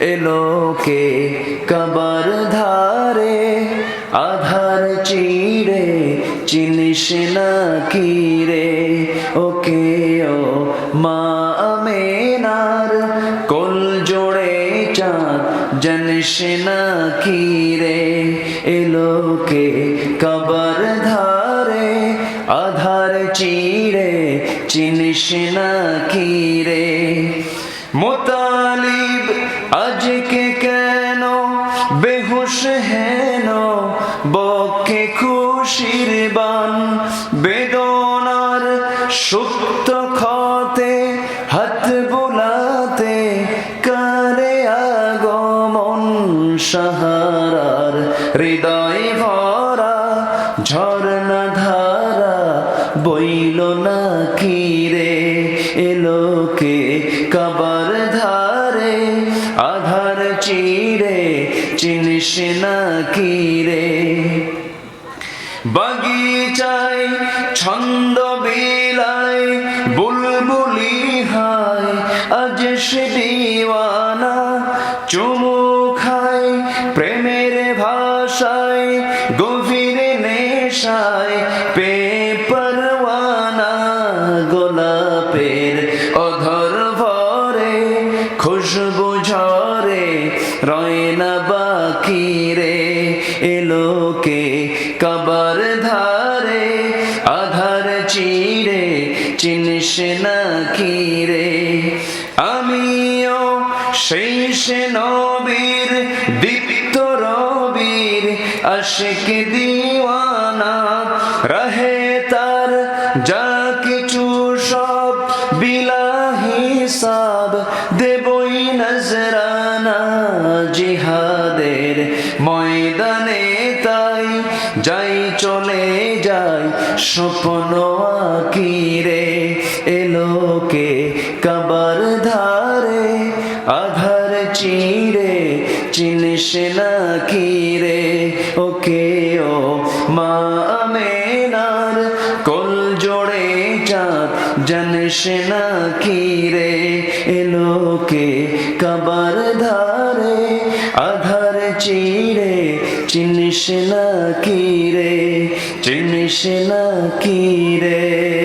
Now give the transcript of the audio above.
এলোকে কবর ধারে, আধার চিড়ে, চিনিস না কি রে? ওকে ও মা আমেনার কোল জোড়ে চাঁদ, জানিস না কি রে? এলোকে কবর ধারে, আধার চিড়ে, চিনিস না কি রে? মোতালিব, আজকে কেন বেহুশ হেন? বকে খুশির বান, বেদনার সুপ্ত ক্ষতে হাত বোলাতে কারে আগমন? সাহারার হৃদয় ভরা ঝর্ণা ধারা বইল না কি রে? এলোকে কবর চিনিস না কি রে? বাগিচায় ছন্দ বিলায়, বুলবুলি হায়, আজ সে দিওয়ানা চুমু খায়, প্রেমের ভাষায়, গভীর নেশায় পে পরওয়ানা গোলাপের অধর ভরে, খুশবু ঝরে, রয় না এলোকে কবর ধারে, আধার চিড়ে চিনিস না কি রে আমিও সেই সে নবীর, দীপ্ত রবির, আশিক দিওয়ানা। রহে তার যা কিছু সব, বিলাহি সব, দেবই নজরানা যাই চলে যাই, স্বপ্ন আকিরে এলোকে কবর ধারে, আধার চিড়ে চিনিস না কি রে ওকে ও মা আমেনার কোল জোড়ে চাঁদ, জানিস না কি রে এলোকে চিনিস না কি রে? চিনিস না কি রে?